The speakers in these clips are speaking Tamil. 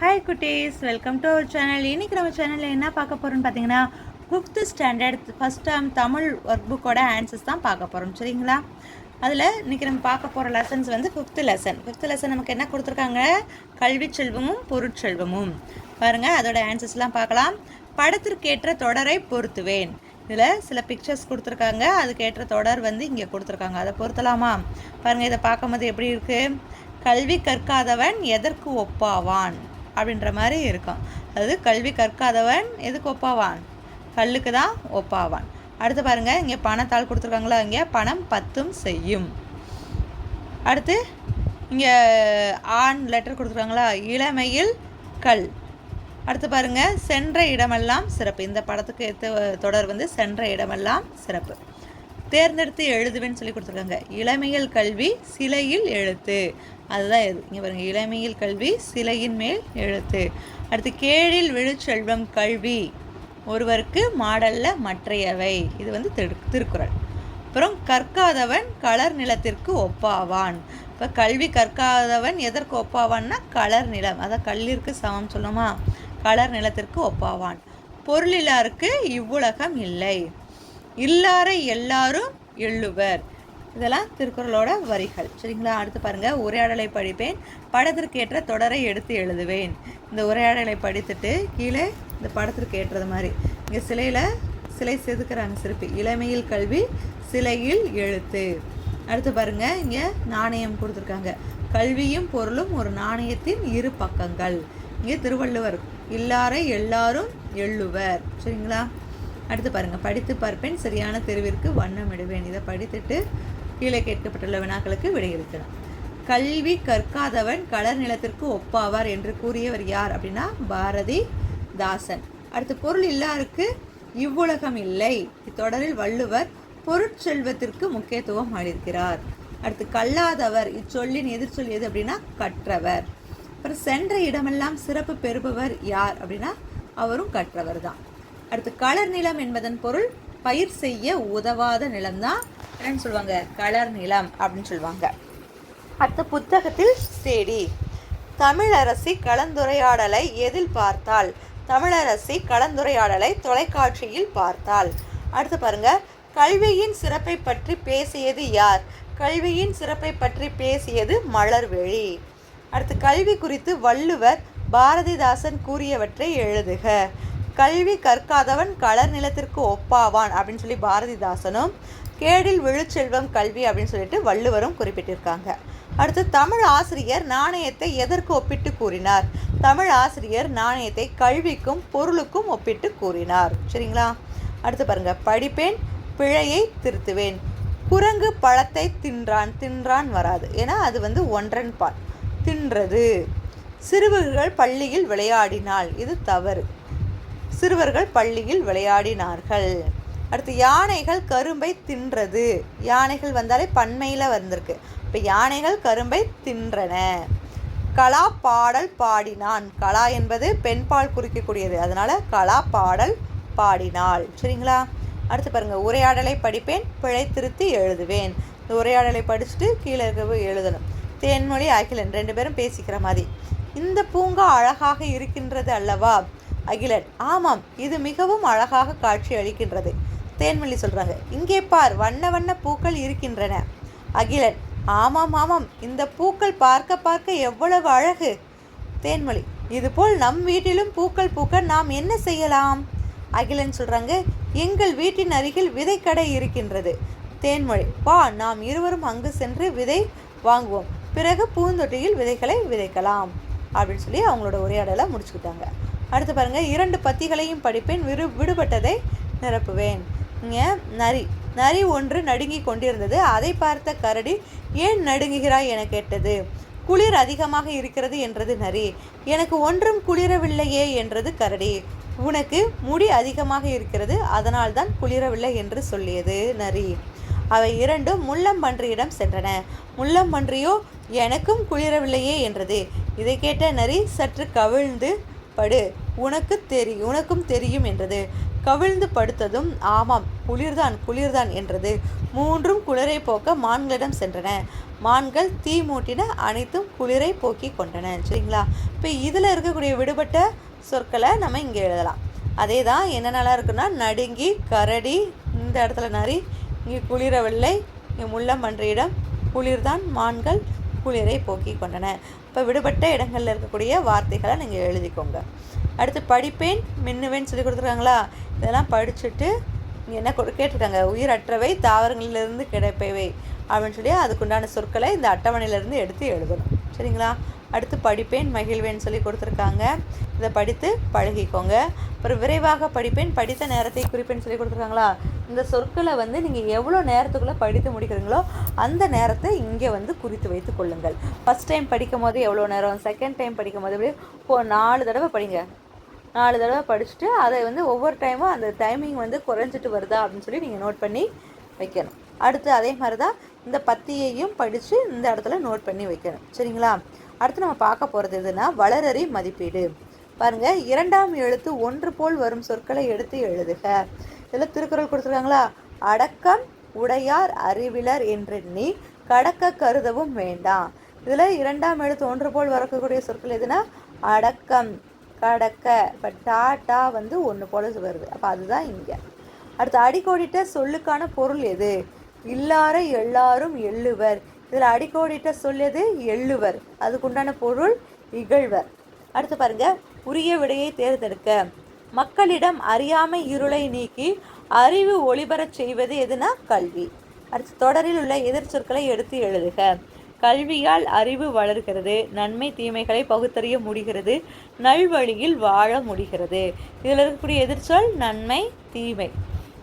ஹாய் குட்டீஸ். வெல்கம் டு அவர் சேனல் இன்றைக்கி நம்ம சேனலில் என்ன பார்க்க போகிறோம்னு பார்த்தீங்கன்னா fifth standard first term Tamil work புக்கோட ஆன்சர்ஸ் தான் பார்க்க போகிறோம் சரிங்களா? அதில் இன்றைக்கி நம்ம பார்க்க போகிற லெசன்ஸ் வந்து ஃபிஃப்த்து லெசன் ஃபிஃப்த்து லெசன் நமக்கு என்ன கொடுத்துருக்காங்க? கல்வி செல்வமும் பொருட்செல்வமும். பாருங்கள் அதோட ஆன்சர்ஸ்லாம் பார்க்கலாம். படத்திற்கேற்ற தொடரை பொருத்துவேன். இதில் சில பிக்சர்ஸ் கொடுத்துருக்காங்க. அதுக்கேற்ற தொடர் வந்து இங்கே கொடுத்துருக்காங்க. அதை பொருத்தலாமா? பாருங்கள் இதை பார்க்கும்போது எப்படி இருக்குது கல்வி கற்காதவன் எதற்கு ஒப்பாவான்? அப்படின்ற மாதிரி இருக்கும். அதாவது கல்வி கற்காதவன் எதுக்கு ஒப்பாவான்? கல்லுக்கு தான் ஒப்பாவான். அடுத்து பாருங்க இங்கே பணத்தாள் கொடுத்துருக்காங்களா இங்கே பணம் பத்தும் செய்யும். அடுத்து இங்கே ஆண் லெட்டர் கொடுத்துருக்காங்களா? இளமையில் கல். அடுத்து பாருங்க சென்ற இடமெல்லாம் சிறப்பு. இந்த படத்துக்கு ஏற்ற தொடர் வந்து சென்ற இடமெல்லாம் சிறப்பு. தேர்ந்தெடுத்து எழுதுவேன்னு சொல்லி கொடுத்துருக்காங்க. இளமையில் கல்வி சிலையில் எழுத்து. அதுதான் இது. இங்கே பாருங்கள் இளமையில் கல்வி சிலையின் மேல் எழுத்து. அடுத்து கேழில் விழுச்செல்வம் கல்வி. ஒருவருக்கு மாடல்ல மற்றையவை. இது வந்து திரு திருக்குறள். அப்புறம் கற்காதவன் கலர் நிலத்திற்கு ஒப்பாவான். இப்போ கல்வி கற்காதவன் எதற்கு ஒப்பாவான்னா கலர் நிலம். அதான் கல்லிற்கு சமம் சொல்லுமா? கலர் நிலத்திற்கு ஒப்பாவான். பொருளிலாருக்கு இவ்வுலகம் இல்லை. இல்லாரை எல்லாரும் எள்ளுவர். இதெல்லாம் திருக்குறளோட வரிகள். சரிங்களா? அடுத்து பாருங்கள் உரையாடலை படிப்பேன் படத்திற்கேற்ற தொடரை எடுத்து எழுதுவேன். இந்த உரையாடலை படித்துட்டு கீழே இந்த படத்திற்கு ஏற்றது மாதிரி. இங்கே சிலையில் சிலை செதுக்கிறாங்க சிற்பி இளமையில் கல்வி சிலையில் எழுத்து. அடுத்து பாருங்கள் இங்கே நாணயம் கொடுத்துருக்காங்க. கல்வியும் பொருளும் ஒரு நாணயத்தின் இரு பக்கங்கள். இங்கே திருவள்ளுவர் இல்லாரை எல்லாரும் எள்ளுவர். சரிங்களா? அடுத்து பாருங்கள் படித்து பார்ப்பேன். சரியான தெருவிற்கு வண்ணமிடுவேன் இதை படித்துட்டு கீழே கேட்கப்பட்டுள்ள வினாக்களுக்கு விடையிறுக்கலாம். கல்வி கற்காதவன் கலர் நிலத்திற்கு ஒப்பாவார் என்று கூறியவர் யார் அப்படின்னா பாரதி தாசன். அடுத்து பொருள் இல்லாருக்கு இவ்வுலகம் இல்லை. இத்தொடரில் வள்ளுவர் பொருட்செல்வத்திற்கு முக்கியத்துவம் அளிக்கிறார் அடுத்து கல்லாதவர் இச்சொல்லின் எதிர்ச்சொல் எது அப்படின்னா கற்றவர். அப்புறம் சென்ற இடமெல்லாம் சிறப்பு பெறுபவர் யார் அப்படின்னா அவரும் கற்றவர் தான் அடுத்து கலர் நிலம் என்பதன் பொருள் பயிர் செய்ய உதவாத நிலம்தான் என்னன்னு சொல்லுவாங்க? கலர் நிலம் அப்படின்னு சொல்லுவாங்க. அடுத்த புத்தகத்தில் தேடி. தமிழரசி கலந்துரையாடலை எதில் பார்த்தால் தமிழரசி கலந்துரையாடலை தொலைக்காட்சியில் பார்த்தால் அடுத்து பாருங்க. கல்வியின் சிறப்பை பற்றி பேசியது யார்? கல்வியின் சிறப்பை பற்றி பேசியது மலர்வெளி. அடுத்து கல்வி குறித்து வள்ளுவர் பாரதிதாசன் கூறியவற்றை எழுதுக. கல்வி கற்காதவன் கலர் நிலத்திற்கு ஒப்பாவான் அப்படின்னு சொல்லி பாரதிதாசனும் கேடில் விழுச்செல்வம் கல்வி அப்படின்னு சொல்லிட்டு வள்ளுவரும் குறிப்பிட்டிருக்காங்க. அடுத்து தமிழ் ஆசிரியர் நாணயத்தை எதற்கு ஒப்பிட்டு கூறினார்? தமிழ் ஆசிரியர் நாணயத்தை கல்விக்கும் பொருளுக்கும் ஒப்பிட்டு கூறினார். சரிங்களா? அடுத்து பாருங்க. படிப்பேன் பிழையை திருத்துவேன். குரங்கு பழத்தை தின்றான் தின்றான் வராது. ஏன்னா அது வந்து ஒன்றன் பால். தின்றது. சிறுவர்கள் பள்ளியில் விளையாடினால் இது தவறு. சிறுவர்கள் பள்ளியில் விளையாடினார்கள். அடுத்து யானைகள் கரும்பை தின்றது. யானைகள் வந்தாலே பன்மையில் வந்திருக்கு. இப்போ யானைகள் கரும்பை தின்றன. கலா பாடல் பாடினான். கலா என்பது பெண்பால் குறிக்கக்கூடியது. அதனால் கலா பாடல் பாடினாள். சரிங்களா? அடுத்து பாருங்கள் உரையாடலை படிப்பேன் பிழை திருத்தி எழுதுவேன். இந்த உரையாடலை படிச்சுட்டு கீழே இருக்க எழுதணும். தேன்மொழி அகிலன் ரெண்டு பேரும் பேசிக்கிற மாதிரி. இந்த பூங்கா அழகாக இருக்கின்றது அல்லவா? அகிலன் ஆமாம் இது மிகவும் அழகாக காட்சி அளிக்கின்றது. தேன்மொழி சொல்கிறாங்க இங்கே பார் வண்ண வண்ண பூக்கள் இருக்கின்றன. அகிலன் ஆமாம் ஆமாம் இந்த பூக்கள் பார்க்க பார்க்க எவ்வளவு அழகு. தேன்மொழி இதுபோல் நம் வீட்டிலும் பூக்கள் பூக்க நாம் என்ன செய்யலாம்? அகிலன் சொல்கிறாங்க எங்கள் வீட்டின் அருகில் விதைக்கடை இருக்கின்றது. தேன்மொழி வா நாம் இருவரும் அங்கு சென்று விதை வாங்குவோம். பிறகு பூந்தொட்டியில் விதைகளை விதைக்கலாம் அப்படின்னு சொல்லி அவங்களோட உரையாடலை முடிச்சுக்கிட்டாங்க. அடுத்து பாருங்கள் இரண்டு பத்திகளையும் படிப்பேன் விரு விடுபட்டதை நிரப்புவேன். இங்கே நரி நரி ஒன்று நடுங்கி கொண்டிருந்தது. அதை பார்த்த கரடி ஏன் நடுங்குகிறாய்? என கேட்டது. குளிர் அதிகமாக இருக்கிறது என்றது நரி. எனக்கு ஒன்றும் குளிரவில்லையே என்றது கரடி. உனக்கு முடி அதிகமாக இருக்கிறது அதனால்தான் குளிரவில்லை என்று சொல்லியது நரி. அவை இரண்டும் முள்ளம்பன்றியிடம் சென்றன. முள்ளம்பன்றியோ எனக்கும் குளிரவில்லையே என்றது. இதை கேட்ட நரி சற்று கவிழ்ந்து படு. உனக்கு தெரி உனக்கும் தெரியும் என்றது. கவிழ்ந்து படுத்ததும் ஆமாம் குளிர்தான் குளிர்தான் என்றது. மூன்றும் குளிரை போக்க மான்களிடம் சென்றன. மான்கள் தீ மூட்டின அனைத்தும் குளிரை போக்கி கொண்டன. சரிங்களா? இப்போ இதில் இருக்கக்கூடிய விடுபட்ட சொற்களை நம்ம இங்கே எழுதலாம். அதே தான் என்னென்னலாம் இருக்குன்னா நடுங்கி கரடி இந்த இடத்துல நரி இங்கே குளிரவில்லை. இங்கே முள்ளம்பன்றியிடம் குளிர்தான் மான்கள் குளிரை போக்கி கொண்டன. இப்போ விடுபட்ட இடங்களில் இருக்கக்கூடிய வார்த்தைகளை நீங்கள் எழுதிக்கோங்க. அடுத்து படிப்பேன் மின்னுவேன் சொல்லி கொடுத்துருக்காங்களா? இதெல்லாம் படிச்சுட்டு இங்கே என்ன கொடு கேட்டிருக்காங்க? உயிரற்றவை தாவரங்களிலிருந்து கிடைப்பவை அப்படின்னு சொல்லி அதுக்குண்டான சொற்களை இந்த அட்டவணையிலேருந்து எடுத்து எழுதணும். சரிங்களா? அடுத்து படிப்பேன் மகிழ்வேன் சொல்லி கொடுத்துருக்காங்க. இதை படித்து பழகிக்கோங்க. அப்புறம் விரைவாக படிப்பேன் படித்த நேரத்தை குறிப்பேன் சொல்லி கொடுத்துருக்காங்களா? இந்த சொற்களை வந்து நீங்கள் எவ்வளோ நேரத்துக்குள்ளே படித்து முடிக்கிறீங்களோ அந்த நேரத்தை இங்கே வந்து குறித்து வைத்து கொள்ளுங்கள். ஃபஸ்ட் டைம் படிக்கும் போது எவ்வளோ நேரம்? செகண்ட் டைம் படிக்கும் போது இப்போ நாலு தடவை படிங்க. நாலு தடவை படிச்சுட்டு அதை வந்து ஒவ்வொரு டைமும் அந்த டைமிங் வந்து குறைஞ்சிட்டு வருதா அப்படின்னு சொல்லி நீங்கள் நோட் பண்ணி வைக்கணும். அடுத்து அதே மாதிரி தான் இந்த பத்தியையும் படித்து இந்த இடத்துல நோட் பண்ணி வைக்கணும். சரிங்களா? அடுத்து நம்ம பார்க்க போகிறது எதுனா வளரறி மதிப்பீடு. பாருங்க இரண்டாம் எழுத்து ஒன்று போல் வரும் சொற்களை எடுத்து எழுதுக. இதில் திருக்குறள் கொடுத்துருக்காங்களா? அடக்கம் உடையார் அறிவிலர் என்றெண்ணி கடக்க கருதவும் வேண்டாம். இதில் இரண்டாம் எழுத்து ஒன்று போல் வரக்கூடிய சொற்கள் எதுனா அடக்கம் கடக்க. இப்போ டாட்டா வந்து ஒன்று போல வருது. அப்போ அதுதான் இங்கே. அடுத்து அடிக்கோடிட்ட சொல்லுக்கான பொருள் எது? இல்லார எல்லாரும் எள்ளுவர். இதில் அடிக்கோடிட்ட சொல்லியது எள்ளுவர். அதுக்குண்டான பொருள் இகழ்வர். அடுத்து பாருங்க உரிய விடையை தேர்ந்தெடுக்க. மக்களிடம் அறியாமை இருளை நீக்கி அறிவு ஒளிபரச் செய்வது எதுனா கல்வி. அடுத்து தொடரில் உள்ள எதிர் சொற்களை எடுத்து எழுதுக. கல்வியால் அறிவு வளர்கிறது நன்மை தீமைகளை பகுத்தறிய முடிகிறது நல்வழியில் வாழ முடிகிறது. இதில் இருக்கக்கூடிய எதிர்ச்சொல் நன்மை தீமை.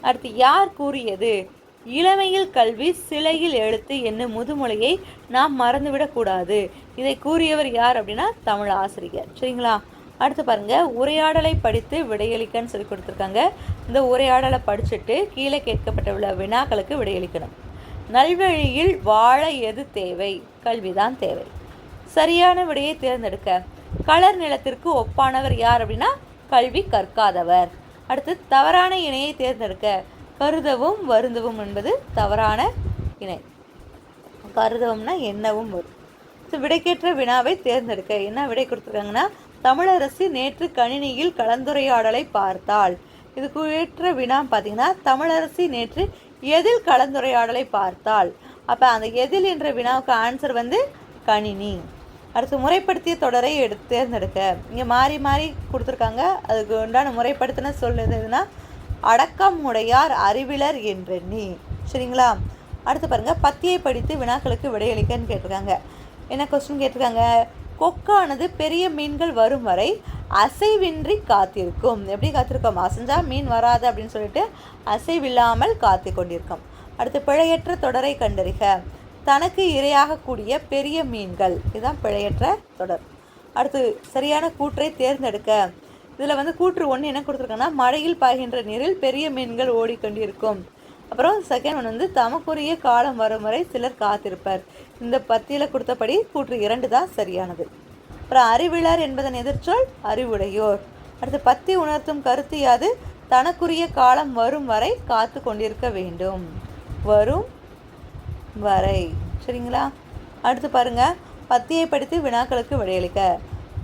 அடுத்து யார் கூறியது? இளமையில் கல்வி சிலையில் எழுத்து என்னும் முதுமொழியை நாம் மறந்துவிடக்கூடாது இதை கூறியவர் யார் அப்படின்னா தமிழ் ஆசிரியர். சரிங்களா? அடுத்து பாருங்க. உரையாடலை படித்து விடையளிக்கன்னு சொல்லி கொடுத்துருக்காங்க. இந்த உரையாடலை படிச்சுட்டு கீழே கேட்கப்பட்டுள்ள வினாக்களுக்கு விடையளிக்கணும். நல்வழியில் வாழ எது தேவை? கல்விதான் தேவை. சரியான விடையை தேர்ந்தெடுக்க. கலர் நிலத்திற்கு ஒப்பானவர் யார் அப்படின்னா கல்வி கற்காதவர். அடுத்து தவறான இணையை தேர்ந்தெடுக்க. கருதவும் வருந்தவும் என்பது தவறான இணை. கருதவும்னா என்னவும் வரும். ஸோ விடைக்கேற்ற வினாவை தேர்ந்தெடுக்க என்ன விடை கொடுத்துருக்காங்கன்னா தமிழரசி நேற்று கணினியில் கலந்துரையாடலை பார்த்தாள். இதுக்கு ஏற்ற வினா பார்த்தீங்கன்னா தமிழரசி நேற்று எதில் கலந்துரையாடலை பார்த்தாள். அப்போ அந்த எதில் என்ற வினாவுக்கு ஆன்சர் வந்து கணினி. அடுத்து முறைப்படுத்திய தொடரை எடுத்து தேர்ந்தெடுக்க. இங்கே மாறி மாறி கொடுத்துருக்காங்க. அதுக்கு உண்டான முறைப்படுத்தின சொல் எதுனா அடக்கம் உடையார் அறிவிலர் என்றெண்ணி சரிங்களா? அடுத்து பாருங்கள் பத்தியை படித்து வினாக்களுக்கு விடையளிக்கன்னு கேட்டிருக்காங்க. என்ன கொஸ்டின் கேட்டிருக்காங்க? கொக்கானது பெரிய மீன்கள் வரும் வரை அசைவின்றி காத்திருக்கும். எப்படி காத்திருக்கோம்? அசைஞ்சா மீன் வராது அப்படின்னு சொல்லிட்டு அசைவில்லாமல் காத்து கொண்டிருக்கும். அடுத்து பிழையற்ற தொடரை கண்டறிக. தனக்கு இரையாகக்கூடிய பெரிய மீன்கள். இதுதான் பிழையற்ற தொடர். அடுத்து சரியான கூற்றை தேர்ந்தெடுக்க. இதில் வந்து கூற்று ஒன்று என்ன கொடுத்துருக்காங்கன்னா மழையில் பாய்கின்ற நீரில் பெரிய மீன்கள் ஓடிக்கொண்டிருக்கும். அப்புறம் செகண்ட் ஒன் வந்து தமக்குரிய காலம் வரும் வரை சிலர் காத்திருப்பர். இந்த பத்தியில் கொடுத்தபடி கூற்று இரண்டு தான் சரியானது. அப்புறம் அறிவிழார் என்பதன் எதிர்ச்சொல் அறிவுடையோர். அடுத்து பத்தி உணர்த்தும் கருத்து யாது? தனக்குரிய காலம் வரும் வரை காத்து கொண்டிருக்க வேண்டும். வரும் வரை. சரிங்களா? அடுத்து பாருங்கள் பத்தியை படித்து வினாக்களுக்கு விடையளிக்க.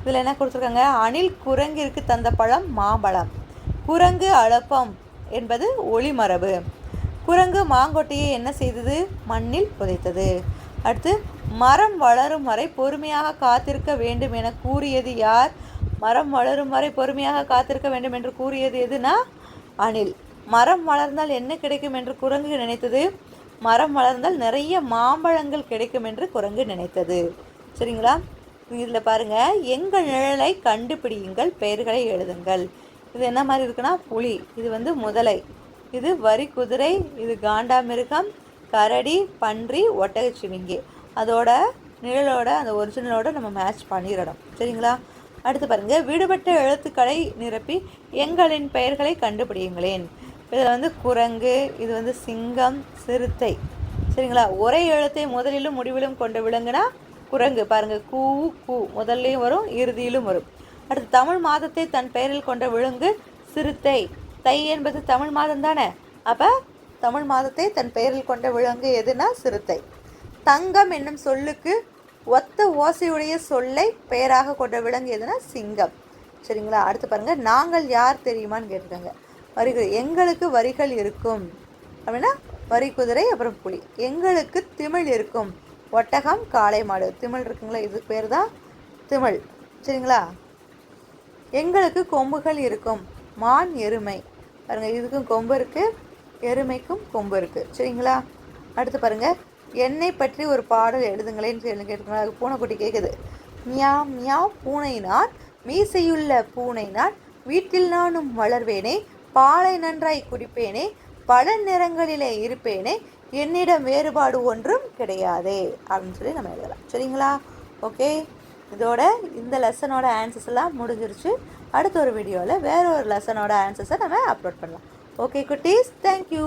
இதில் என்ன கொடுத்துருக்காங்க? அணில் குரங்கிற்கு தந்த பழம் மாம்பழம். குரங்கு அழப்பம் என்பது ஒளிமரபு. குரங்கு மாங்கொட்டையை என்ன செய்தது? மண்ணில் புதைத்தது. அடுத்து மரம் வளரும் வரை பொறுமையாக காத்திருக்க வேண்டும் என கூறியது யார்? மரம் வளரும் வரை பொறுமையாக காத்திருக்க வேண்டும் என்று கூறியது எதுனா? அணில். மரம் வளர்ந்தால் என்ன கிடைக்கும் என்று குரங்கு நினைத்தது? மரம் வளர்ந்தால் நிறைய மாம்பழங்கள் கிடைக்கும் என்று குரங்கு நினைத்தது. சரிங்களா? இதில் பாருங்க. எங்கள் நிழலை கண்டுபிடியுங்கள் பெயர்களை எழுதுங்கள். இது என்ன மாதிரி இருக்குன்னா புலி. இது வந்து முதலை. இது வரி குதிரை இது காண்டாமிருகம் கரடி பன்றி ஒட்டகச்சிவிங்கி அதோட நிழலோட அந்த ஒரிஜினலோட நம்ம மேட்ச் பண்ணிடணும். சரிங்களா? அடுத்து பாருங்கள் விடுபட்ட எழுத்துக்களை நிரப்பி எங்களின் பெயர்களை கண்டுபிடியுங்களேன். இதில் வந்து குரங்கு இது வந்து சிங்கம் சிறுத்தை. சரிங்களா? ஒரே எழுத்தை முதலிலும் முடிவிலும் கொண்டு விலங்குனா குரங்கு பாருங்க கூ கூ முதல்லையும் வரும் இறுதியிலும் வரும். அடுத்து தமிழ் மாதத்தை தன் பெயரில் கொண்ட விலங்கு சிறுத்தை. தை என்பது தமிழ் மாதம் தானே? அப்போ தமிழ் மாதத்தை தன் பெயரில் கொண்ட விலங்கு எதுனா சிறுத்தை. தங்கம் என்னும் சொல்லுக்கு ஒத்த ஓசையுடைய சொல்லை பெயராக கொண்ட விலங்கு எதுனா சிங்கம். சரிங்களா? அடுத்து பாருங்கள் நாங்கள் யார் தெரியுமான்னு கேட்டிருக்காங்க வரிகள் எங்களுக்கு வரிகள் இருக்கும். அப்படின்னா வரி குதிரை அப்புறம் புலி. எங்களுக்கு திமிழ் இருக்கும். ஒட்டகம் காளை மாடு. திமிழ் இருக்குங்களா? இது பேர் தான் திமிழ். சரிங்களா? எங்களுக்கு கொம்புகள் இருக்கும். மான் எருமை. பாருங்கள் இதுக்கும் கொம்பு இருக்குது எருமைக்கும் கொம்பு இருக்குது சரிங்களா? அடுத்து பாருங்கள் என்னை பற்றி ஒரு பாடல் எழுதுங்களேன்னு சொல்லி கேட்டுக்கோங்க அது பூனைக்குட்டி கேட்குது மியா மியா பூனை நான் மீசையுள்ள பூனை நான் வீட்டில் நானும் வளர்வேனே பாலை நன்றாய் குடிப்பேனே பல நிறங்களிலே இருப்பேனே என்னிடம் வேறுபாடு ஒன்றும் கிடையாதே அப்படின்னு சொல்லி நம்ம எழுதலாம். சரிங்களா? ஓகே இதோட இந்த லெசனோட ஆன்சர்ஸ் எல்லாம் முடிஞ்சிருச்சு. அடுத்த ஒரு வீடியோவில் வேற ஒரு லெசனோட ஆன்சர்ஸை நம்ம அப்லோட் பண்ணலாம். ஓகே குட்டீஸ்? தேங்க்யூ